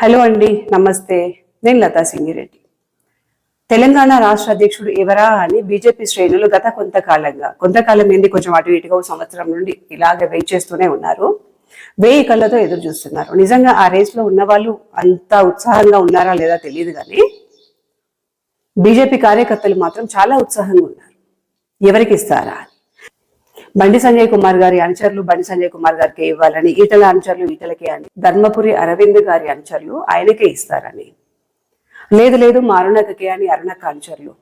Hello అండి నమస్తే. నేను లతా సింగిరెడ్డి. తెలంగాణ రాష్ట్ర అధ్యక్షుడు ఎవరా అని బీజేపీ శ్రేణులు గత కొంతకాలంగా కొంతకాలం ఏంది కొంచెం అటు ఇటుగా ఓ సంవత్సరం నుండి ఇలాగే వెయిట్ చేస్తూనే ఉన్నారు. వేయి కళ్ళతో ఎదురు చూస్తున్నారు. నిజంగా ఆ రేస్లో ఉన్న వాళ్ళు అంత ఉత్సాహంగా ఉన్నారా లేదా తెలియదు కానీ బీజేపీ కార్యకర్తలు మాత్రం చాలా ఉత్సాహంగా ఉన్నారు. ఎవరికి ఇస్తారా అని. బండి సంజయ్ కుమార్ గారి అనుచరులు బండి సంజయ్ కుమార్ గారికి ఇవ్వాలని ఈటల అనుచరులు ఈటలకే అని ధర్మపురి అరవింద్ గారి అనుచరులు ఆయనకే ఇస్తారని. లేదు లేదు మా అరుణకకే అని అరుణక అనుచరులు.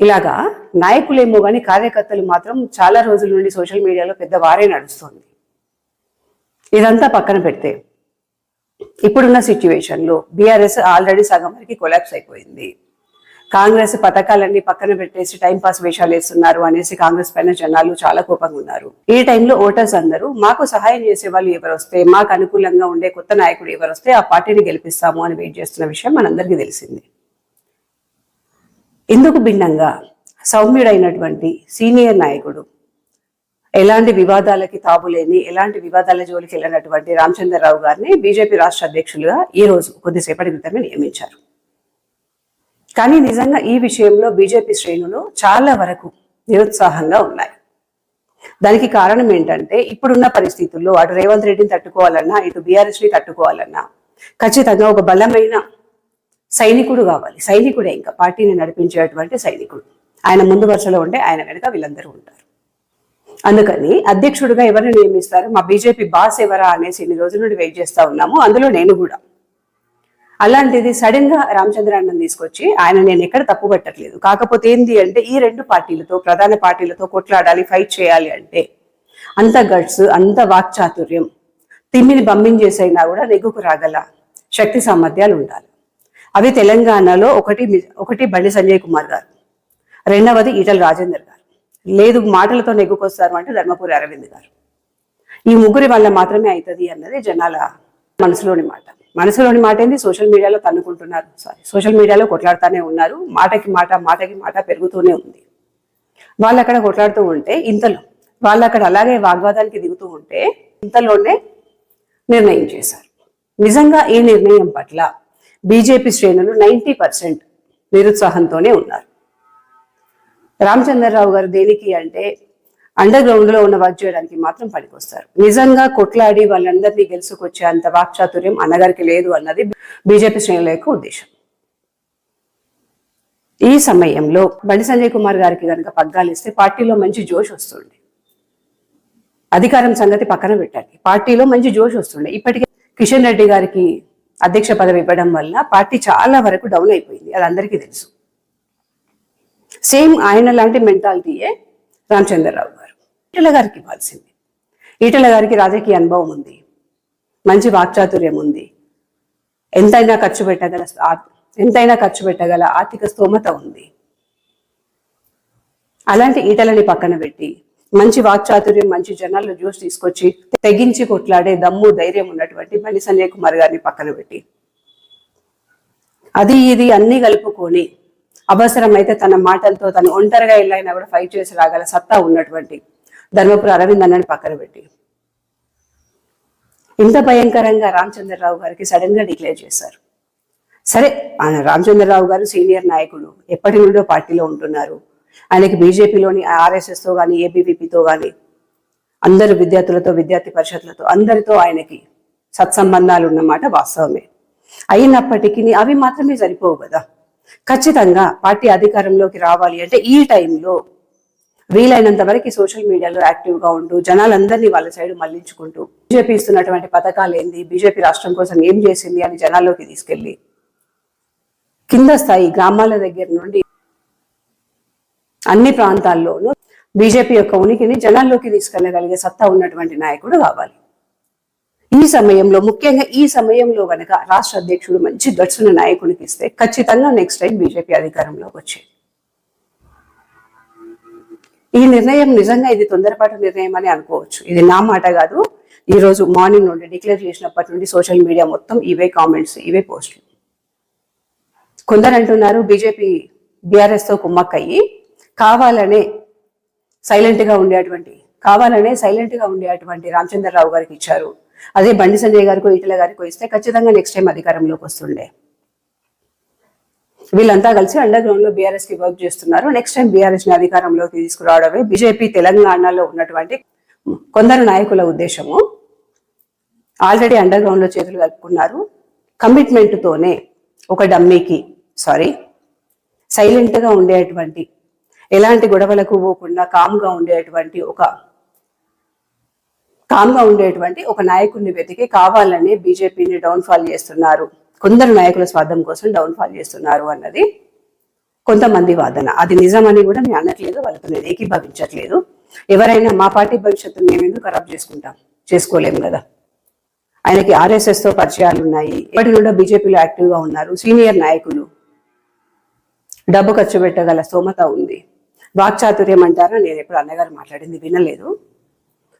ఇలాగా నాయకులేమో కానీ కార్యకర్తలు మాత్రం చాలా రోజుల నుండి సోషల్ మీడియాలో పెద్ద వారే నడుస్తుంది. ఇదంతా పక్కన పెడితే ఇప్పుడున్న సిచ్యువేషన్లో బీఆర్ఎస్ ఆల్రెడీ సగం వరకు కొలాప్స్ అయిపోయింది. కాంగ్రెస్ పథకాలన్నీ పక్కన పెట్టేసి టైంపాస్ వేషాలు వేస్తున్నారు అనేసి కాంగ్రెస్ పైన జనాలు చాలా కోపంగా ఉన్నారు. ఈ టైంలో ఓటర్స్ అందరూ మాకు సహాయం చేసే వాళ్ళు ఎవరు వస్తే మాకు అనుకూలంగా ఉండే కొత్త నాయకుడు ఎవరు వస్తే ఆ పార్టీని గెలిపిస్తాము అని వెయిట్ చేస్తున్న విషయం మనందరికీ తెలిసింది. ఇందుకు భిన్నంగా? సౌమ్యుడైనటువంటి సీనియర్ నాయకుడు ఎలాంటి వివాదాలకి తాబులేని ఎలాంటి వివాదాల జోలికి వెళ్ళినటువంటి రామచంద్రరావు గారిని బీజేపీ రాష్ట్ర అధ్యక్షులుగా ఈ రోజు కొద్దిసేపటి క్రితమే నియమించారు. కానీ నిజంగా ఈ విషయంలో బీజేపీ శ్రేణులు చాలా వరకు నిరుత్సాహంగా ఉన్నాయి. దానికి కారణం ఏంటంటే ఇప్పుడున్న పరిస్థితుల్లో అటు రేవంత్ రెడ్డిని తట్టుకోవాలన్నా ఇటు బీఆర్ఎస్ని తట్టుకోవాలన్నా ఖచ్చితంగా ఒక బలమైన సైనికుడు కావాలి. సైనికుడే ఇంకా. పార్టీని నడిపించేటువంటి సైనికుడు. ఆయన ముందు వరుసలో ఉంటే ఆయన వెనుక వీళ్ళందరూ ఉంటారు. అందుకని అధ్యక్షుడిగా ఎవరిని నియమిస్తారు? మా బీజేపీ బాస్ ఎవరా అనేసి ఇన్ని రోజుల నుండి వెయిట్ చేస్తా ఉన్నాము. అందులో నేను కూడా. అలాంటిది సడన్గా రామచంద్రాన్నం తీసుకొచ్చి ఆయన నేను ఎక్కడ తప్పు పెట్టట్లేదు. కాకపోతే ఏంది అంటే ఈ రెండు పార్టీలతో ప్రధాన పార్టీలతో కొట్లాడాలి ఫైట్ చేయాలి అంటే అంత గట్స్ అంత వాక్చాతుర్యం తిమ్మిని పంపించేసైనా కూడా నెగ్గుకు రాగల శక్తి సామర్థ్యాలు ఉండాలి. అవి తెలంగాణలో ఒకటి ఒకటి బండి సంజయ్ కుమార్ గారు రెండవది ఈటల రాజేందర్ గారు. లేదు మాటలతో నెగ్గుకొస్తారు అంటే ధర్మపురి అరవింద్ గారు. ఈ ముగ్గురి వల్ల మాత్రమే అవుతుంది అన్నది జనాల మనసులోని మాట. మనసులోని మాట ఏంది సోషల్ మీడియాలో తన్నుకుంటున్నారు. సారీ సోషల్ మీడియాలో కొట్లాడుతూనే ఉన్నారు. మాటకి మాట మాటకి మాట పెరుగుతూనే ఉంది. వాళ్ళు అక్కడ కొట్లాడుతూ ఉంటే ఇంతలో వాళ్ళు అక్కడ అలాగే వాగ్వాదానికి దిగుతూ ఉంటే ఇంతలోనే నిర్ణయం చేశారు. నిజంగా ఈ నిర్ణయం పట్ల బీజేపీ శ్రేణులు నైంటీ పర్సెంట్ నిరుత్సాహంతోనే ఉన్నారు. రామచంద్రరావు గారు దేనికి అంటే అండర్ గ్రౌండ్లో ఉన్న వర్క్ చేయడానికి మాత్రం పనికొస్తారు. నిజంగా కొట్లాడి వాళ్ళందరినీ గెలుచుకొచ్చే అంత వాక్చాతుర్యం అన్నగారికి లేదు అన్నది బీజేపీ శ్రేణుల యొక్క ఉద్దేశం. ఈ సమయంలో బండి సంజయ్ కుమార్ గారికి కనుక పగ్గాలు ఇస్తే పార్టీలో మంచి జోష్ వస్తుంది. అధికారం సంగతి పక్కన పెట్టండి. పార్టీలో మంచి జోష్ వస్తుండే ఇప్పటికే కిషన్ రెడ్డి గారికి అధ్యక్ష పదవి ఇవ్వడం వల్ల పార్టీ చాలా వరకు డౌన్ అయిపోయింది. అది అందరికీ తెలుసు. సేమ్ ఆయన లాంటి మెంటాలిటీయే రామచంద్రరావు గారు. ఈటల గారికి ఇవ్వాల్సింది. ఈటల గారికి రాజకీయ అనుభవం ఉంది. మంచి వాక్చాతుర్యం ఉంది. ఎంతైనా ఖర్చు పెట్టగల ఎంతైనా ఖర్చు పెట్టగల ఆర్థిక స్తోమత ఉంది. అలాంటి ఈటలని పక్కన పెట్టి మంచి వాక్చాతుర్యం మంచి జనాల్లో జ్యూస్ తీసుకొచ్చి తెగించి కొట్లాడే దమ్ము ధైర్యం ఉన్నటువంటి బండి సంజయ్ కుమార్ గారిని పక్కన పెట్టి. అది ఇది అన్ని కలుపుకొని అవసరమైతే తన మాటలతో తను ఒంటరిగా వెళ్ళైనా కూడా ఫైట్ చేసి రాగల సత్తా ఉన్నటువంటి ధర్మపురి అరవింద్ అన్నని పక్కన పెట్టి. ఇంత భయంకరంగా రామచంద్రరావు గారికి సడన్గా డిక్లేర్ చేశారు. సరే ఆయన రామచంద్రరావు గారు సీనియర్ నాయకుడు ఎప్పటి నుండో పార్టీలో ఉంటున్నారు. ఆయనకి బీజేపీలోని ఆర్ఎస్ఎస్తో కానీ ఏబీవీపీతో కానీ అందరు విద్యార్థులతో విద్యార్థి పరిషత్లతో అందరితో ఆయనకి సత్సంబంధాలు ఉన్నమాట వాస్తవమే. అయినప్పటికీ అవి మాత్రమే సరిపోవు కదా. ఖచ్చితంగా పార్టీ అధికారంలోకి రావాలి అంటే ఈ టైంలో వీలైనంత వరకు సోషల్ మీడియాలో యాక్టివ్గా ఉంటూ జనాలందరినీ వాళ్ళ సైడ్ మళ్ళించుకుంటూ బీజేపీ ఇస్తున్నటువంటి పథకాలు ఏంది బీజేపీ రాష్ట్రం కోసం ఏం చేసింది అని జనాల్లోకి తీసుకెళ్ళి కింద స్థాయి గ్రామాల దగ్గర నుండి అన్ని ప్రాంతాల్లోనూ బీజేపీ యొక్క ఉనికిని జనాల్లోకి తీసుకెళ్ళగలిగే సత్తా ఉన్నటువంటి నాయకుడు కావాలి. ఈ సమయంలో ముఖ్యంగా ఈ సమయంలో గనక రాష్ట్ర అధ్యక్షుడు మంచి దర్శన నాయకునికి ఇస్తే ఖచ్చితంగా నెక్స్ట్ టైం బీజేపీ అధికారంలోకి వచ్చేది. ఈ నిర్ణయం నిజంగా ఇది తొందరపాటు నిర్ణయం అని అనుకోవచ్చు. ఇది నా మాట కాదు. ఈ రోజు మార్నింగ్ నుండి డిక్లేర్ చేసినప్పటి నుండి సోషల్ మీడియా మొత్తం ఇవే కామెంట్స్ ఇవే పోస్టులు. కొందరు అంటున్నారు బీజేపీ బీఆర్ఎస్తో కుమ్మక్కయ్యి కావాలనే సైలెంట్గా ఉండేటువంటి కావాలనే సైలెంట్గా ఉండేటువంటి రామచంద్రరావు గారికి ఇచ్చారు. అదే బండి సంజయ్ గారికో ఈటల గారికో ఇస్తే ఖచ్చితంగా నెక్స్ట్ టైం అధికారంలోకి వస్తుండే. వీళ్ళంతా కలిసి అండర్ గ్రౌండ్లో బీఆర్ఎస్కి వర్క్ చేస్తున్నారు. నెక్స్ట్ టైం బీఆర్ఎస్ని అధికారంలోకి తీసుకురావడమే బీజేపీ తెలంగాణలో ఉన్నటువంటి కొందరు నాయకుల ఉద్దేశము. ఆల్రెడీ అండర్ గ్రౌండ్లో చేతులు కలుపుకున్నారు. కమిట్మెంట్ తోనే ఒక డమ్మీకి సారీ సైలెంట్గా ఉండేటువంటి ఎలాంటి గొడవలకు పోకుండా కామ్గా ఉండేటువంటి ఒక కామ్గా ఉండేటువంటి ఒక నాయకుడిని వెతికి కావాలని బీజేపీని డౌన్ఫాల్ చేస్తున్నారు. కొందరు నాయకుల స్వార్థం కోసం డౌన్ఫాల్ చేస్తున్నారు అన్నది కొంతమంది వాదన. అది నిజమని కూడా నేను అనట్లేదు వాళ్ళతో నేను ఏకీభవించట్లేదు. ఎవరైనా మా పార్టీ భవిష్యత్తును మేము ఎందుకు ఖరాబ్ చేసుకుంటాం? చేసుకోలేము కదా. ఆయనకి ఆర్ఎస్ఎస్తో పరిచయాలు ఉన్నాయి. ఇప్పటి నుండి బీజేపీలో యాక్టివ్గా ఉన్నారు. సీనియర్ నాయకులు. డబ్బు ఖర్చు పెట్టగల స్తోమత ఉంది. వాక్చాతుర్యం అంటారా? నేను ఎప్పుడు అన్నగారు మాట్లాడింది వినలేదు.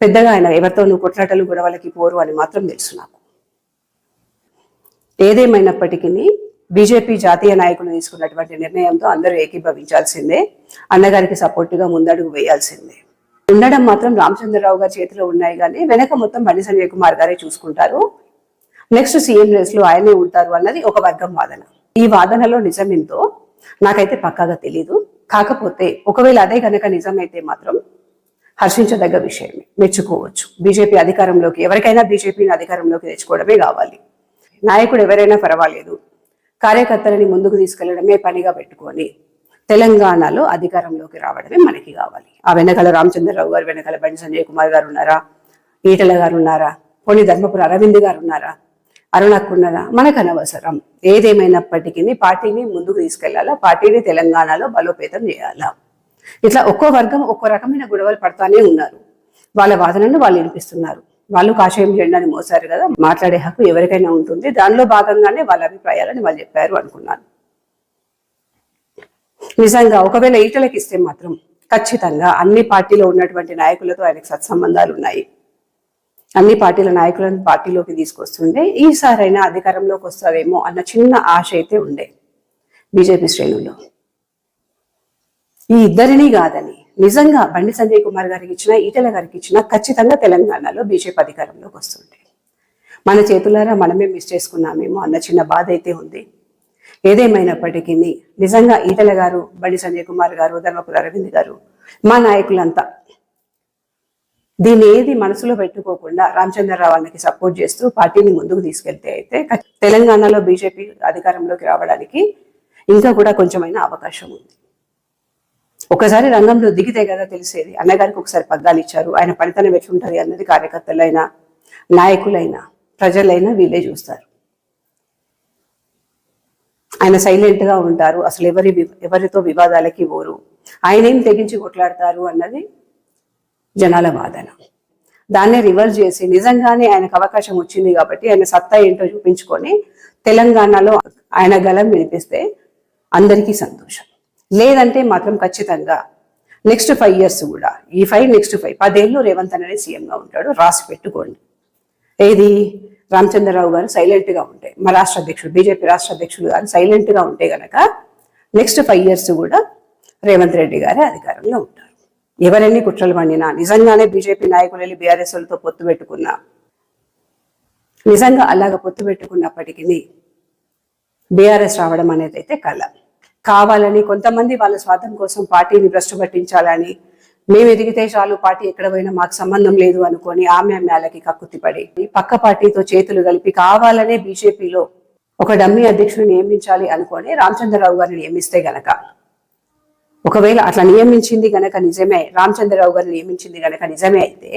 పెద్దగా ఆయన ఎవరితోనూ కొట్లాటలు గొడవలకి పోరు అని మాత్రం తెలుసు నాకు. ఏదేమైనప్పటికీ బీజేపీ జాతీయ నాయకులు తీసుకున్నటువంటి నిర్ణయంతో అందరూ ఏకీభవించాల్సిందే. అన్నగారికి సపోర్టుగా ముందడుగు వేయాల్సిందే. ఉండడం మాత్రం రామచంద్రరావు గారి చేతిలో ఉన్నాయి కానీ వెనక మొత్తం బండి సంజయ్ కుమార్ గారే చూసుకుంటారు. నెక్స్ట్ సీఎం రేస్లో ఆయనే ఉంటారు అన్నది ఒక వర్గం వాదన. ఈ వాదనలో నిజమేంతో నాకైతే పక్కాగా తెలీదు. కాకపోతే ఒకవేళ అదే గనక నిజమైతే మాత్రం హర్షించదగ్గ విషయమే. మెచ్చుకోవచ్చు. బీజేపీ అధికారంలోకి ఎవరికైనా బీజేపీని అధికారంలోకి తెచ్చుకోవడమే కావాలి. నాయకుడు ఎవరైనా పర్వాలేదు. కార్యకర్తలని ముందుకు తీసుకెళ్ళడమే పనిగా పెట్టుకొని తెలంగాణలో అధికారంలోకి రావడమే మనకి కావాలి. ఆ వెనకాల రామచంద్రరావు గారు వెనకాల బండి సంజయ్ కుమార్ గారు ఉన్నారా? ఈటల గారు ఉన్నారా? పోనీ ధర్మపురి అరవింద్ గారు ఉన్నారా? అరుణక్కున్నదా మనకు అనవసరం ఏదేమైనప్పటికీ పార్టీని ముందుకు తీసుకెళ్ళాలా? పార్టీని తెలంగాణలో బలోపేతం చేయాలా? ఇట్లా ఒక్కో వర్గం ఒక్కో రకమైన గొడవలు పడతానే ఉన్నారు. వాళ్ళ వాదనను వాళ్ళు వినిపిస్తున్నారు. వాళ్ళు కాషాయం జెండాని మోసారు కదా మాట్లాడే హక్కు ఎవరికైనా ఉంటుంది. దానిలో భాగంగానే వాళ్ళ అభిప్రాయాలని వాళ్ళు చెప్పారు అనుకున్నాను. నిజంగా ఒకవేళ ఈటలకి ఇస్తే మాత్రం ఖచ్చితంగా అన్ని పార్టీలో ఉన్నటువంటి నాయకులతో ఆయనకు సత్సంబంధాలు ఉన్నాయి. అన్ని పార్టీల నాయకులను పార్టీలోకి తీసుకొస్తుండే. ఈసారైనా అధికారంలోకి వస్తారేమో అన్న చిన్న ఆశ అయితే ఉండే బీజేపీ శ్రేణుల్లో. ఈ ఇద్దరిని కాదని నిజంగా బండి సంజయ్ కుమార్ గారికి ఇచ్చిన ఈటల గారికి ఇచ్చిన ఖచ్చితంగా తెలంగాణలో బీజేపీ అధికారంలోకి వస్తుండే మన చేతులారా మనమే మిస్ చేసుకున్నామేమో అన్న చిన్న బాధ అయితే ఉంది. ఏదేమైనప్పటికీ నిజంగా ఈటల గారు బండి సంజయ్ కుమార్ గారు ధర్మపురి అరవింద్ గారు మా నాయకులంతా దీన్ని ఏది మనసులో పెట్టుకోకుండా రామచంద్రరావు అన్నకి సపోర్ట్ చేస్తూ పార్టీని ముందుకు తీసుకెళ్తే అయితే తెలంగాణలో బీజేపీ అధికారంలోకి రావడానికి ఇంకా కూడా కొంచెమైనా అవకాశం ఉంది. ఒకసారి రంగంలో దిగితే కదా తెలిసేది. అన్నగారికి ఒకసారి పగ్గాలు ఇచ్చారు. ఆయన పనితనం ఎట్లుంటది అన్నది కార్యకర్తలైనా నాయకులైనా ప్రజలైనా వీళ్ళే చూస్తారు. ఆయన సైలెంట్గా ఉంటారు. అసలు ఎవరి ఎవరితో వివాదాలకి పోరు. ఆయన ఏం తెగించి కొట్లాడతారు అన్నది జనాల వాదన. దాన్నే రివర్స్ చేసి నిజంగానే ఆయనకు అవకాశం వచ్చింది కాబట్టి ఆయన సత్తా ఏంటో చూపించుకొని తెలంగాణలో ఆయన గలం వినిపిస్తే అందరికీ సంతోషం. లేదంటే మాత్రం ఖచ్చితంగా నెక్స్ట్ ఫైవ్ ఇయర్స్ కూడా. ఈ ఫైవ్ నెక్స్ట్ ఫైవ్. పదేళ్ళు రేవంత్ అనేది సీఎంగా ఉంటాడు. రాసి పెట్టుకోండి. ఏది? రామచంద్రరావు గారు సైలెంట్గా ఉంటే మా రాష్ట్ర అధ్యక్షుడు బీజేపీ రాష్ట్ర అధ్యక్షుడు గారు సైలెంట్గా ఉంటే గనక నెక్స్ట్ ఫైవ్ ఇయర్స్ కూడా రేవంత్ రెడ్డి గారే అధికారంలో ఉంటారు. ఎవరెన్ని కుట్రలు పండినా నిజంగానే బీజేపీ నాయకులు వెళ్ళి బీఆర్ఎస్లతో పొత్తు పెట్టుకున్నా నిజంగా అలాగ పొత్తు పెట్టుకున్నప్పటికీ బీఆర్ఎస్ రావడం అనేది అయితే కళ కావాలని కొంతమంది వాళ్ళ స్వార్థం కోసం పార్టీని భ్రష్టు పట్టించాలని. మేము ఎదిగితే చాలు పార్టీ ఎక్కడ పోయినా మాకు సంబంధం లేదు అనుకొని ఆమె ఆమెలకి కక్కుతిపడి. పక్క పార్టీతో చేతులు కలిపి కావాలనే బీజేపీలో ఒక డమ్మీ అధ్యక్షుడు నియమించాలి అనుకొని రామచంద్రరావు గారిని నియమిస్తే గనక. ఒకవేళ అట్లా నియమించింది గనక నిజమే రామచంద్రరావు గారిని నియమించింది గనక నిజమే అయితే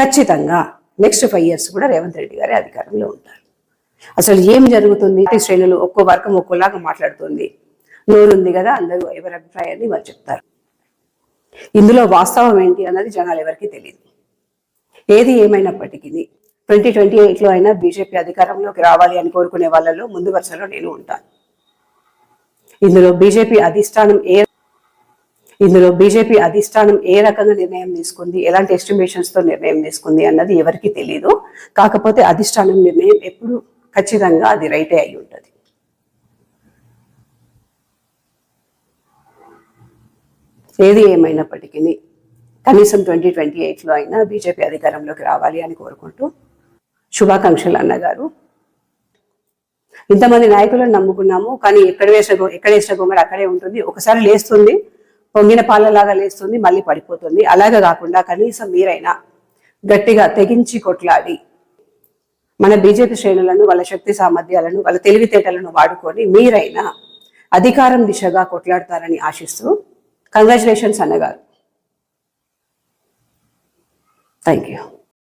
ఖచ్చితంగా నెక్స్ట్ ఫైవ్ ఇయర్స్ కూడా రేవంత్ రెడ్డి గారి అధికారంలో ఉంటారు. అసలు ఏం జరుగుతుంది? శ్రేణులు ఒక్కో వర్గం ఒక్కోలాగా మాట్లాడుతుంది. నోరుంది కదా అందరూ ఎవరి అభిప్రాయాన్ని వాళ్ళు చెప్తారు. ఇందులో వాస్తవం ఏంటి అన్నది జనాలు ఎవరికి తెలియదు ఏది ఏమైనప్పటికీ ట్వంటీ ట్వంటీ ఎయిట్లో అయినా బీజేపీ అధికారంలోకి రావాలి అని కోరుకునే వాళ్ళలో ముందు వరుసలో నేను ఉంటాను. ఇందులో బీజేపీ అధిష్టానం ఏ ఇందులో బీజేపీ అధిష్టానం ఏ రకంగా నిర్ణయం తీసుకుంది ఎలాంటి ఎస్టిమేషన్స్తో నిర్ణయం తీసుకుంది అన్నది ఎవరికి తెలియదు కాకపోతే అధిష్టానం నిర్ణయం ఎప్పుడు ఖచ్చితంగా అది రైటే అయి ఉంటుంది. ఏది ఏమైనప్పటికీ కనీసం ట్వంటీ ట్వంటీ ఎయిట్లో అయినా బీజేపీ అధికారంలోకి రావాలి అని కోరుకుంటూ శుభాకాంక్షలు అన్నగారు. ఇంతమంది నాయకులను నమ్ముకున్నాము కానీ ఎక్కడ వేసిన ఎక్కడ వేసిన గొంగడ అక్కడే ఉంటుంది. ఒకసారి లేస్తుంది పొంగిన పాలలాగా లేస్తుంది మళ్ళీ పడిపోతుంది. అలాగే కాకుండా కనీసం మీరైనా గట్టిగా తెగించి కొట్లాడి మన బీజేపీ శ్రేణులను వాళ్ళ శక్తి సామర్థ్యాలను వాళ్ళ తెలివితేటలను వాడుకొని మీరైనా అధికారం దిశగా కొట్లాడతారని ఆశిస్తూ కంగ్రాచులేషన్స్ అన్నగారు. Thank you